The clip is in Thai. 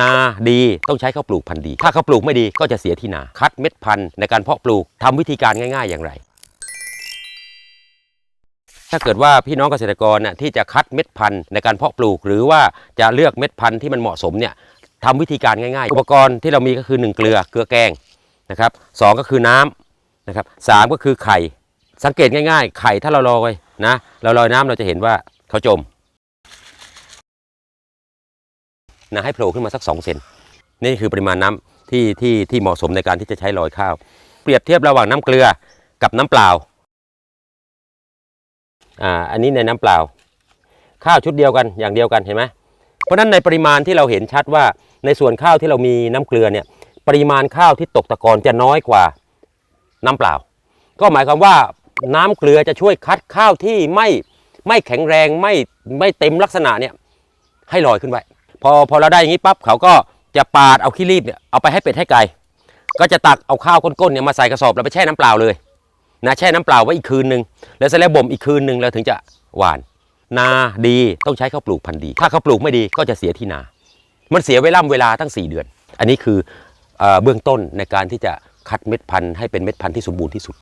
นาดีต้องใช้ข้าวปลูกพันธุ์ดี ถ้าข้าวปลูกไม่ดีก็จะเสียที่นา คัดเม็ดพันธุ์ในการเพาะปลูกทำวิธีการง่ายๆอย่างไร ถ้าเกิดว่าพี่น้องเกษตรกรน่ะที่จะคัดเม็ดพันธุ์ในการเพาะปลูก หรือว่าจะเลือกเม็ดพันธุ์ที่มันเหมาะสมเนี่ยทำวิธีการง่ายๆ อุปกรณ์ที่เรามีก็คือ 1 เกลือเกลือแกงนะครับสองก็คือน้ำนะครับสามก็คือไข่ สังเกตง่าย ๆ ไข่ถ้าเราลอยนะเราลอยน้ำเราจะเห็นว่าเขาจม นะให้โผล่ขึ้นมาสัก2เซนนี่คือปริมาณน้ำที่ที่ที่เหมาะสมในการที่จะใช้ลอยข้าว เปรียบเทียบระหว่างน้ำเกลือกับน้ำเปล่าอ่าอันนี้ในน้ำเปล่า ข้าวชุดเดียวกันอย่างเดียวกันเห็นไหมเพราะฉะนั้นในปริมาณที่เราเห็นชัดว่าในส่วนข้าวที่เรามีน้ำเกลือเนี่ยปริมาณข้าวที่ตกตะกอนจะน้อยกว่าน้ำเปล่า ก็หมายความว่าน้ำเกลือจะช่วยคัดข้าวที่ไม่ไม่แข็งแรงไม่ไม่เต็มลักษณะเนี่ยให้ลอยขึ้นไว้ อพอเราได้อย่างนี้ปั๊บเขาก็จะปาดเอาขี้รีบเนี่ยเอาไปให้เป็ดให้ไก่ ก็จะตักเอาข้าวก้นๆเนี่ยมาใส่กระสอบแล้วไปแช่น้ำเปล่าเลยนะแช่น้ำเปล่าไว้อีกคืนหนึ่งแล้วเสร็จแล้วบ่มอีกคืนหนึ่งแล้วถึงจะหวาน นาดีต้องใช้ข้าวปลูกพันธุ์ดี ถ้าข้าวปลูกไม่ดีก็จะเสียที่นา มันเสียเวลาเวลาตั้ง 4 เดือน อันนี้คือเออเบื้องต้นในการที่จะคัดเม็ดพันธุ์ให้เป็นเม็ดพันธุ์ที่สมบูรณ์ที่สุด